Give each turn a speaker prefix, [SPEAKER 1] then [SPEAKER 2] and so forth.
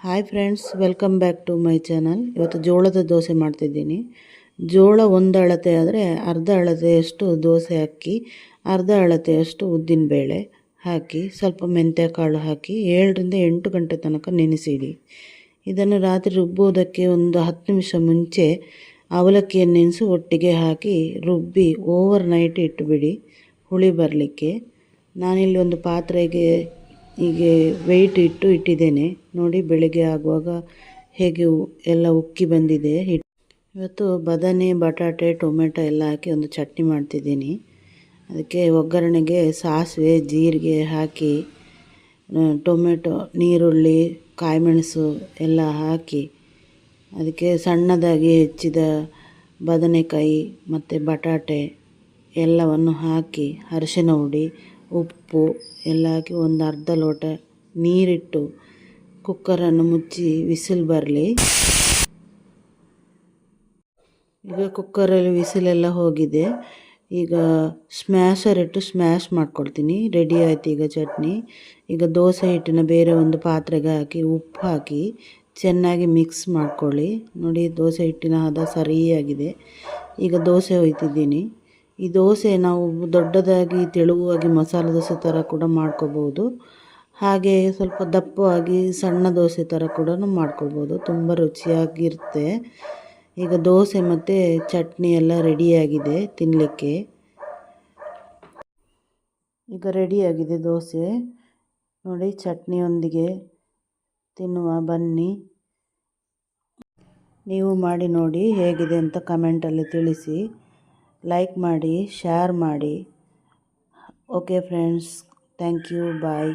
[SPEAKER 1] Hi friends welcome back to my channel ಇವತ್ತು ಜೋಳದ ದೋಸೆ ಮಾಡ್ತಿದ್ದೀನಿ. ಜೋಳ ಒಂದು ಅಳತೆ ಆದರೆ ಅರ್ಧ ಅಳತೆಯಷ್ಟು ದೋಸೆ ಹಾಕಿ, ಅರ್ಧ ಅಳತೆಯಷ್ಟು ಉದ್ದಿನಬೇಳೆ ಹಾಕಿ, ಸ್ವಲ್ಪ ಮೆಂತ್ಯ ಕಾಳು ಹಾಕಿ, ಏಳರಿಂದ ಎಂಟು ಗಂಟೆ ತನಕ ನೆನೆಸಿಡಿ. ಇದನ್ನು ರಾತ್ರಿ ರುಬ್ಬೋದಕ್ಕೆ ಒಂದು ಹತ್ತು ನಿಮಿಷ ಮುಂಚೆ ಅವಲಕ್ಕಿಯನ್ನು ನೆನೆಸಿ ಒಟ್ಟಿಗೆ ಹಾಕಿ ರುಬ್ಬಿ ಓವರ್ ನೈಟ್ ಇಟ್ಟುಬಿಡಿ ಹುಳಿ ಬರಲಿಕ್ಕೆ. ನಾನಿಲ್ಲಿ ಒಂದು ಪಾತ್ರೆಗೆ ಹೀಗೆ ವೆಯ್ಟ್ ಇಟ್ಟು ಇಟ್ಟಿದ್ದೇನೆ. ನೋಡಿ ಬೆಳಗ್ಗೆ ಆಗುವಾಗ ಹೇಗೆ ಎಲ್ಲ ಉಕ್ಕಿ ಬಂದಿದೆ. ಇವತ್ತು ಬದನೆ, ಬಟಾಟೆ, ಟೊಮೆಟೊ ಎಲ್ಲ ಹಾಕಿ ಒಂದು ಚಟ್ನಿ ಮಾಡ್ತಿದ್ದೀನಿ. ಅದಕ್ಕೆ ಒಗ್ಗರಣೆಗೆ ಸಾಸಿವೆ, ಜೀರಿಗೆ ಹಾಕಿ ಟೊಮೆಟೊ, ನೀರುಳ್ಳಿ, ಕಾಯಿಮೆಣಸು ಎಲ್ಲ ಹಾಕಿ, ಅದಕ್ಕೆ ಸಣ್ಣದಾಗಿ ಹೆಚ್ಚಿದ ಬದನೆಕಾಯಿ ಮತ್ತು ಬಟಾಟೆ ಎಲ್ಲವನ್ನು ಹಾಕಿ ಅರಿಶಿನ ಹುಡಿ ಉಪ್ಪು ಎಲ್ಲ ಹಾಕಿ ಒಂದು ಅರ್ಧ ಲೋಟ ನೀರಿಟ್ಟು ಕುಕ್ಕರನ್ನು ಮುಚ್ಚಿ ವಿಸಿಲ್ ಬರಲಿ. ಈಗ ಕುಕ್ಕರಲ್ಲಿ ವಿಸಿಲೆಲ್ಲ ಹೋಗಿದೆ. ಈಗ ಸ್ಮ್ಯಾಶರ್ ಇಟ್ಟು ಸ್ಮ್ಯಾಶ್ ಮಾಡ್ಕೊಳ್ತೀನಿ. ರೆಡಿ ಆಯಿತು ಈಗ ಚಟ್ನಿ. ಈಗ ದೋಸೆ ಹಿಟ್ಟಿನ ಬೇರೆ ಒಂದು ಪಾತ್ರೆಗೆ ಹಾಕಿ ಉಪ್ಪು ಹಾಕಿ ಚೆನ್ನಾಗಿ ಮಿಕ್ಸ್ ಮಾಡ್ಕೊಳ್ಳಿ. ನೋಡಿ ದೋಸೆ ಹಿಟ್ಟಿನ ಹದ ಸರಿಯಾಗಿದೆ. ಈಗ ದೋಸೆ ಒಯ್ತಿದ್ದೀನಿ. ಈ ದೋಸೆ ನಾವು ದೊಡ್ಡದಾಗಿ, ತೆಳುವಾಗಿ ಮಸಾಲೆ ದೋಸೆ ಥರ ಕೂಡ ಮಾಡ್ಕೋಬೋದು. ಹಾಗೆ ಸ್ವಲ್ಪ ದಪ್ಪವಾಗಿ ಸಣ್ಣ ದೋಸೆ ಥರ ಕೂಡ ಮಾಡ್ಕೊಳ್ಬೋದು ತುಂಬ ರುಚಿಯಾಗಿರುತ್ತೆ. ಈಗ ದೋಸೆ ಮತ್ತು ಚಟ್ನಿ ಎಲ್ಲ ರೆಡಿಯಾಗಿದೆ ತಿನ್ನಲಿಕ್ಕೆ ಈಗ ರೆಡಿಯಾಗಿದೆ ದೋಸೆ. ನೋಡಿ ಚಟ್ನಿಯೊಂದಿಗೆ ತಿನ್ನುವ, ಬನ್ನಿ. ನೀವು ಮಾಡಿ ನೋಡಿ ಹೇಗಿದೆ ಅಂತ ಕಮೆಂಟಲ್ಲಿ ತಿಳಿಸಿ. ಲೈಕ್ ಮಾಡಿ ಶೇರ್ ಮಾಡಿ. Okay friends thank you bye